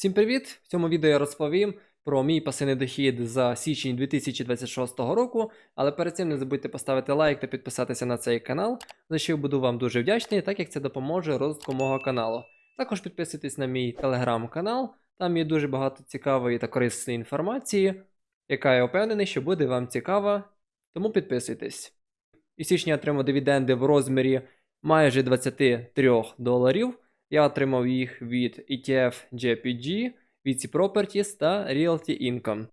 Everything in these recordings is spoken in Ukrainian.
Всім привіт! В цьому відео я розповім про мій пасивний дохід за січень 2026 року. Але перед цим не забудьте поставити лайк та підписатися на цей канал, за що я буду вам дуже вдячний, так як це допоможе розвитку мого каналу. Також підписуйтесь на мій телеграм-канал, там є дуже багато цікавої та корисної інформації, яка я впевнений, що буде вам цікава. Тому підписуйтесь. І січня я отримав дивіденди в розмірі майже 23 доларів. Я отримав їх від ETF JPG, VC Properties та Realty Income.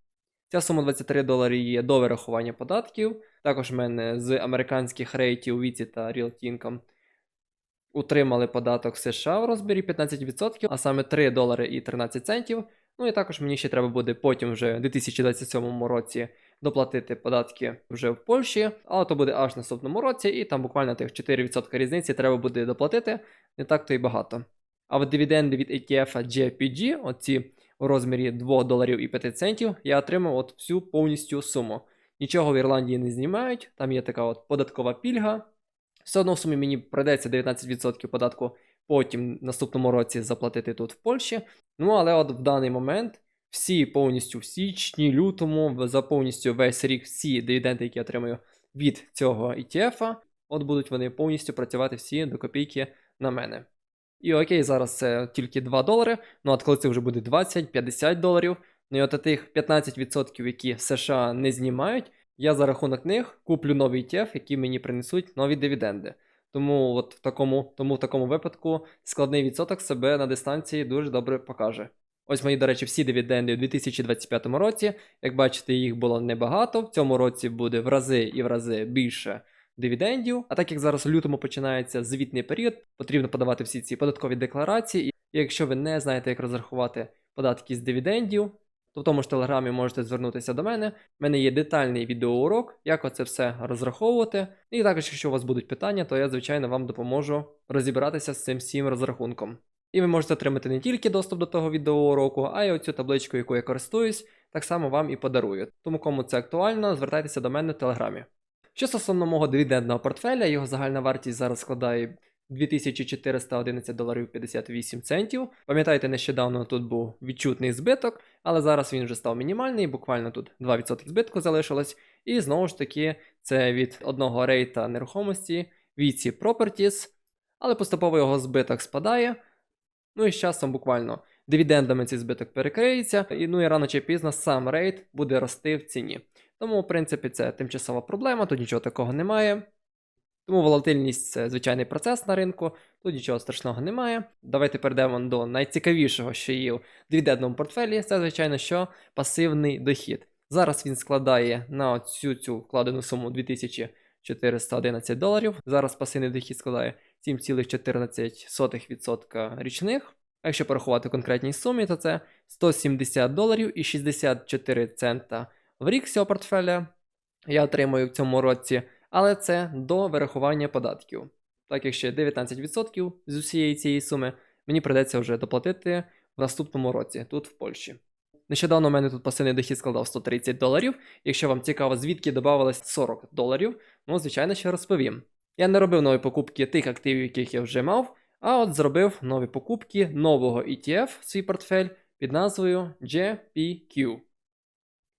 Ця сума 23 долари є до вирахування податків. Також в мене з американських рейтів VC та Realty Income утримали податок США в розмірі 15%, а саме 3 долари і 13 центів. Ну і також мені ще треба буде потім вже в 2027 році доплатити податки вже в Польщі, але то буде аж наступному році, і там буквально тих 4% різниці треба буде доплатити, не так то й багато. А от дивіденди від ETF JPG, оці у розмірі 2 доларів і 5 центів, я отримав от всю повністю суму. Нічого в Ірландії не знімають, там є така от податкова пільга. Все одно в сумі мені прийдеться 19% податку потім в наступному році заплатити тут в Польщі. Ну але от в даний момент всі повністю в січні, лютому, за повністю весь рік всі дивіденди, які я отримую від цього ETF, от будуть вони повністю працювати всі до копійки на мене. І окей, зараз це тільки 2 долари. Ну от коли це вже буде 20-50 доларів, ну і от тих 15%, які США не знімають, я за рахунок них куплю новий ETF, які мені принесуть нові дивіденди. Тому от в такому, тому в такому випадку складний відсоток себе на дистанції дуже добре покаже. Ось мої, до речі, всі дивіденди у 2025 році. Як бачите, їх було небагато. В цьому році буде в рази і в рази більше дивідендів. А так як зараз у лютому починається звітний період, потрібно подавати всі ці податкові декларації. І якщо ви не знаєте, як розрахувати податки з дивідендів, то в тому ж телеграмі можете звернутися до мене. У мене є детальний відеоурок, як оце все розраховувати. І також, якщо у вас будуть питання, то я, звичайно, вам допоможу розібратися з цим всім розрахунком. І ви можете отримати не тільки доступ до того відеоуроку, а й оцю табличку, яку я користуюсь, так само вам і подарую. Тому кому це актуально, звертайтеся до мене в телеграмі. Що стосовно мого дивідендного портфеля, його загальна вартість зараз складає 2411 доларів 58 центів. Пам'ятаєте, нещодавно тут був відчутний збиток, але зараз він вже став мінімальний, буквально тут 2% збитку залишилось. І знову ж таки, це від одного рейта нерухомості VC Properties, але поступово його збиток спадає. Ну і з часом буквально дивідендами цей збиток перекриється, і ну і рано чи пізно сам рейт буде рости в ціні. Тому, в принципі, це тимчасова проблема, тут нічого такого немає. Тому волатильність це звичайний процес на ринку, тут нічого страшного немає. Давайте перейдемо до найцікавішого, що є в дивідендному портфелі, це, звичайно, що пасивний дохід. Зараз він складає на цю цю вкладену суму 2411 доларів. Зараз пасивний дохід складає 7,14% річних. А якщо порахувати конкретній сумі, то це 170 доларів і 64 цента в рік цього портфеля я отримую в цьому році, але це до вирахування податків. Так як ще 19% з усієї цієї суми мені придеться вже доплатити в наступному році, тут в Польщі. Нещодавно у мене тут пасивний дохід складав 130 доларів. Якщо вам цікаво, звідки додавалось 40 доларів, ну, звичайно, ще розповім. Я не робив нові покупки тих активів, яких я вже мав, а от зробив нові покупки нового ETF в свій портфель під назвою JPQ.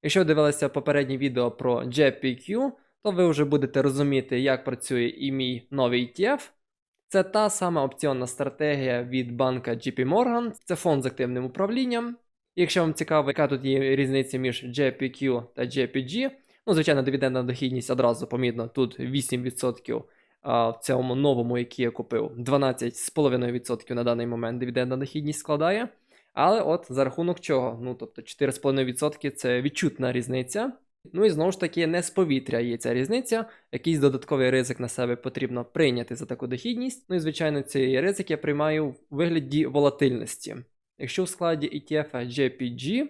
Якщо ви дивилися попереднє відео про JPQ, то ви вже будете розуміти, як працює і мій новий ETF. Це та сама опціонна стратегія від банка JP Morgan, це фонд з активним управлінням. Якщо вам цікаво, яка тут є різниця між JPQ та JPG, ну, звичайно, дивідендна дохідність одразу помітно, тут 8%, а в цьому новому, який я купив, 12,5% на даний момент дивідендна дохідність складає. Але от за рахунок чого? Ну, тобто 4,5% це відчутна різниця. Ну і знову ж таки, не з повітря є ця різниця, якийсь додатковий ризик на себе потрібно прийняти за таку дохідність. Ну і звичайно, цей ризик я приймаю в вигляді волатильності. Якщо в складі ETF JPG,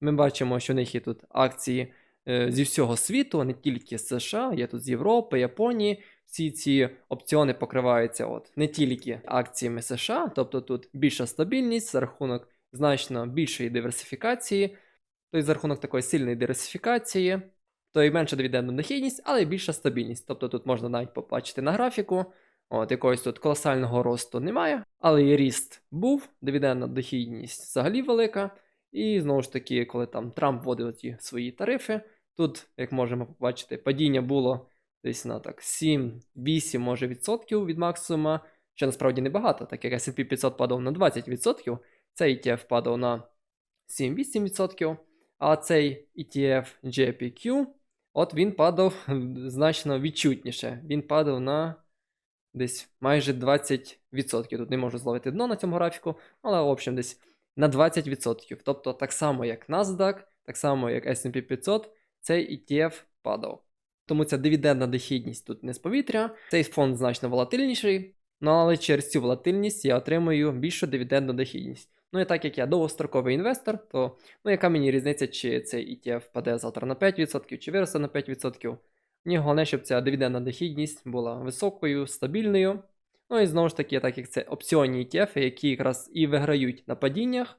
ми бачимо, що в них є тут акції е, зі всього світу, не тільки з США, є тут з Європи, Японії. Всі ці опціони покриваються от не тільки акціями США, тобто тут більша стабільність за рахунок значно більшої диверсифікації, то й за рахунок такої сильної диверсифікації, то й менша дивідендна дохідність, але й більша стабільність. Тобто тут можна навіть побачити на графіку. От якогось тут колосального росту немає, але і ріст був, дивідендна дохідність взагалі велика. І знову ж таки, коли там Трамп вводив ті свої тарифи, тут, як можемо побачити, падіння було десь на так 7-8 може відсотків від максимума, що насправді небагато, так як S&P 500 падав на 20%, цей ETF падав на 7-8%, а цей ETF JPQ, от він падав значно відчутніше. Він падав на десь майже 20%. Тут не можу зловити дно на цьому графіку, але в общем десь на 20%. Тобто так само, як NASDAQ, так само, як S&P 500, цей ETF падав. Тому ця дивідендна дохідність тут не з повітря. Цей фонд значно волатильніший, ну але через цю волатильність я отримую більшу дивідендну дохідність. Ну і так як я довгостроковий інвестор, то ну яка мені різниця, чи цей ETF впаде завтра на 5%, чи виросте на 5%. Мені головне, щоб ця дивідендна дохідність була високою, стабільною. Ну і знову ж таки, так як це опціонні ETF, які якраз і виграють на падіннях,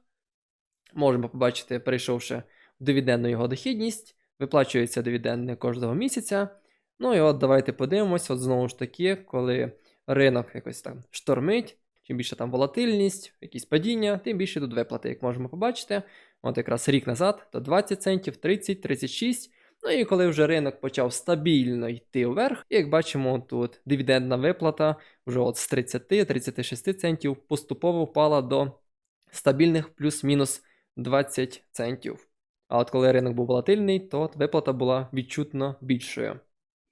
можемо побачити, перейшовши в дивідендну його дохідність, виплачуються дивіденди кожного місяця. Ну і от давайте подивимось, от знову ж таки, коли ринок якось там штормить, чим більше там волатильність, якісь падіння, тим більше тут виплати, як можемо побачити. От якраз рік назад, то 20 центів, 30, 36. Ну і коли вже ринок почав стабільно йти вверх, як бачимо, тут дивідендна виплата вже от з 30-36 центів поступово впала до стабільних плюс-мінус 20 центів. А от коли ринок був волатильний, то виплата була відчутно більшою.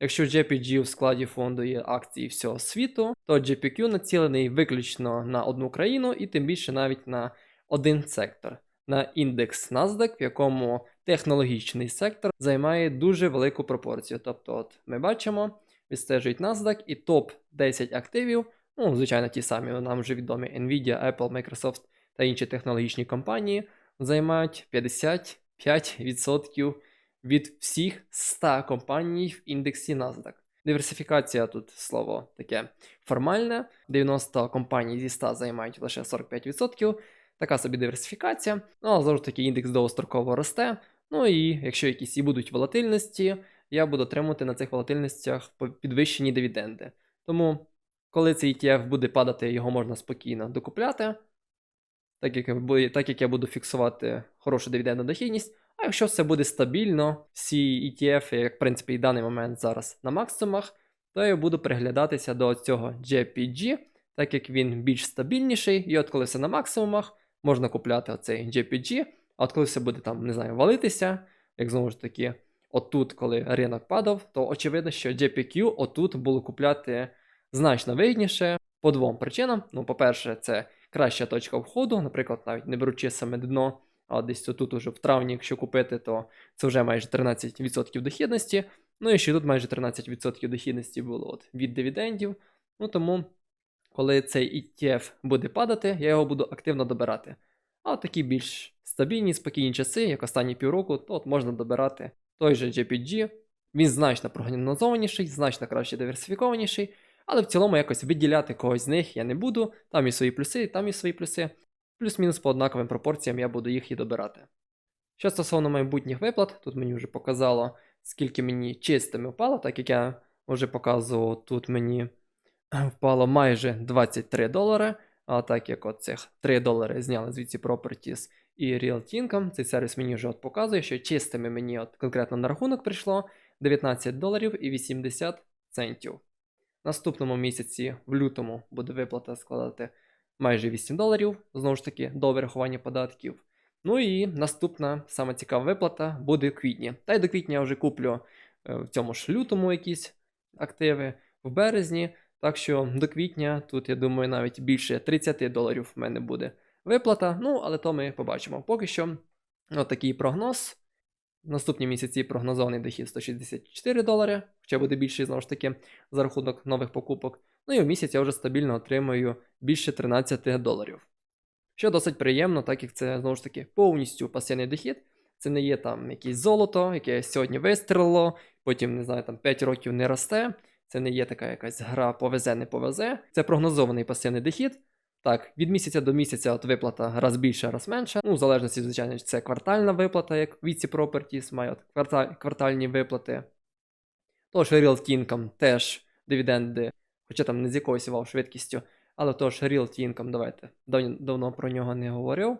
Якщо JPG в складі фонду є акції всього світу, то JPQ націлений виключно на одну країну і тим більше навіть на один сектор, на індекс NASDAQ, в якому технологічний сектор займає дуже велику пропорцію. Тобто, от ми бачимо, відстежують NASDAQ і топ-10 активів, ну, звичайно, ті самі нам вже відомі Nvidia, Apple, Microsoft та інші технологічні компанії, займають 55% від всіх 100 компаній в індексі NASDAQ. Диверсифікація тут слово таке формальне. 90 компаній зі 100 займають лише 45%. Така собі диверсифікація. Ну, знову ж таки індекс довгостроково росте. Ну і якщо якісь і будуть волатильності, я буду отримувати на цих волатильностях підвищені дивіденди. Тому, коли цей ETF буде падати, його можна спокійно докупляти, так як, так як я буду фіксувати хорошу дивідендну дохідність. А якщо все буде стабільно, всі ETF, як в принципі і даний момент зараз на максимумах, то я буду приглядатися до цього JPG, так як він більш стабільніший, і от коли все на максимумах, можна купляти оцей JPG, а от коли все буде там, не знаю, валитися, як знову ж таки, отут, коли ринок падав, то очевидно, що JPQ отут було купляти значно вигідніше по двом причинам. Ну, по-перше, це краща точка входу, наприклад, навіть не беручи саме дно, а десь тут уже в травні, якщо купити, то це вже майже 13% дохідності. Ну і ще тут майже 13% дохідності було от від дивідендів. Ну тому, коли цей ETF буде падати, я його буду активно добирати. А от такі більш стабільні, спокійні часи, як останні півроку, то от можна добирати той же JPG. Він значно прогнозованіший, значно краще диверсифікованіший, але в цілому якось виділяти когось з них я не буду. Там і свої плюси, там і свої плюси. Плюс-мінус по однаковим пропорціям я буду їх і добирати. Що стосовно майбутніх виплат, тут мені вже показало, скільки мені чистими впало, так як я вже показував, тут мені впало майже 23 долари. А так як от цих 3 долари зняли звідси Properties і Income, цей сервіс мені вже от показує, що чистими мені от конкретно на рахунок прийшло 19 доларів і 80 центів. Наступному місяці, в лютому, буде виплата складати майже 8 доларів, знову ж таки, до вирахування податків. Ну і наступна саме цікава виплата буде в квітні. Та й до квітня я вже куплю е, в цьому ж лютому якісь активи, в березні. Так що до квітня тут, я думаю, навіть більше 30 доларів в мене буде виплата. Ну, але то ми побачимо. Поки що, от такий прогноз. В наступні місяці прогнозований дохід 164 долари, хоча буде більший знову ж таки за рахунок нових покупок. Ну і в місяць я вже стабільно отримую більше 13 доларів. Що досить приємно, так як це знову ж таки повністю пасивний дохід. Це не є там якесь золото, яке сьогодні вистрілило, потім, не знаю, там 5 років не росте. Це не є така якась гра повезе, не повезе. Це прогнозований пасивний дохід. Так, від місяця до місяця от виплата раз більше, раз менше. Ну, в залежності, звичайно, це квартальна виплата, як Віці Properties має от кварталь, квартальні виплати. Тож Realty Income теж дивіденди хоча там не з якоюсь вау швидкістю, але тож Realty Income, давайте. Дав- Давно про нього не говорив.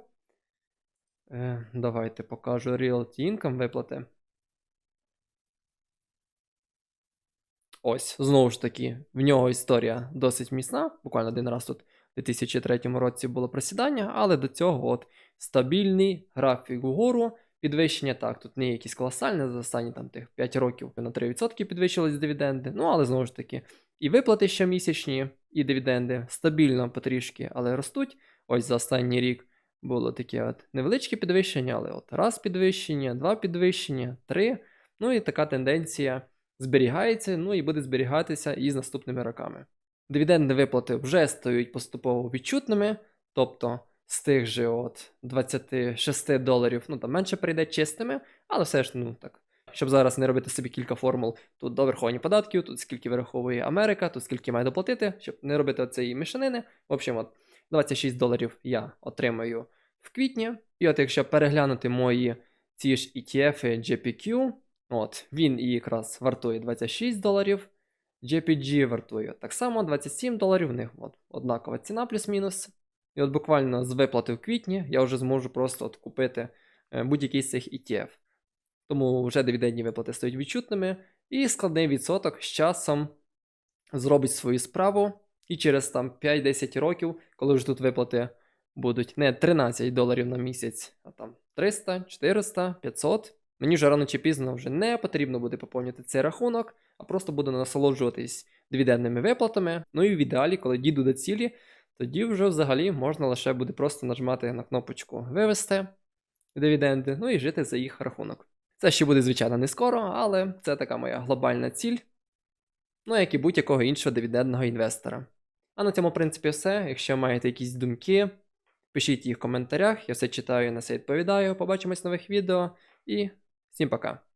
Е, давайте покажу Realty Income виплати. Ось, знову ж таки, в нього історія досить міцна. Буквально один раз тут у 2003 році було просідання, але до цього от стабільний графік угору. Підвищення так, тут не якісь колосальне за останні там тих 5 років на 3% підвищились дивіденди. Ну, але знову ж таки, і виплати щомісячні, і дивіденди стабільно потрішки, але ростуть. Ось за останній рік було таке от невеличке підвищення, але от раз підвищення, два підвищення, три. Ну і така тенденція зберігається, ну і буде зберігатися і з наступними роками. Дивідендні виплати вже стають поступово відчутними, тобто з тих же от 26 доларів, ну там менше прийде чистими, але все ж, ну так. Щоб зараз не робити собі кілька формул, тут до врахування податків, тут скільки вираховує Америка, тут скільки має доплатити, щоб не робити цієї мішанини. В общем, от 26 доларів я отримаю в квітні. І от якщо переглянути мої ці ж ETF JPQ, от він і якраз вартує 26 доларів. JPG вартує так само 27 доларів, в них от, однакова ціна плюс-мінус. І от буквально з виплати в квітні я вже зможу просто от купити е, будь-який з цих ETF. Тому вже дивідендні виплати стають відчутними, і складний відсоток з часом зробить свою справу. І через там 5-10 років, коли вже тут виплати будуть не 13 доларів на місяць, а там 300, 400, 500. Мені вже рано чи пізно вже не потрібно буде поповнювати цей рахунок, а просто буду насолоджуватись дивідендними виплатами. Ну і в ідеалі, коли дійду до цілі, тоді вже взагалі можна лише буде просто нажимати на кнопочку вивести дивіденди, ну і жити за їх рахунок. Це ще буде, звичайно, не скоро, але це така моя глобальна ціль. Ну, як і будь-якого іншого дивідендного інвестора. А на цьому, в принципі, все. Якщо маєте якісь думки, пишіть їх в коментарях, я все читаю, на все відповідаю. Побачимось в нових відео і всім пока!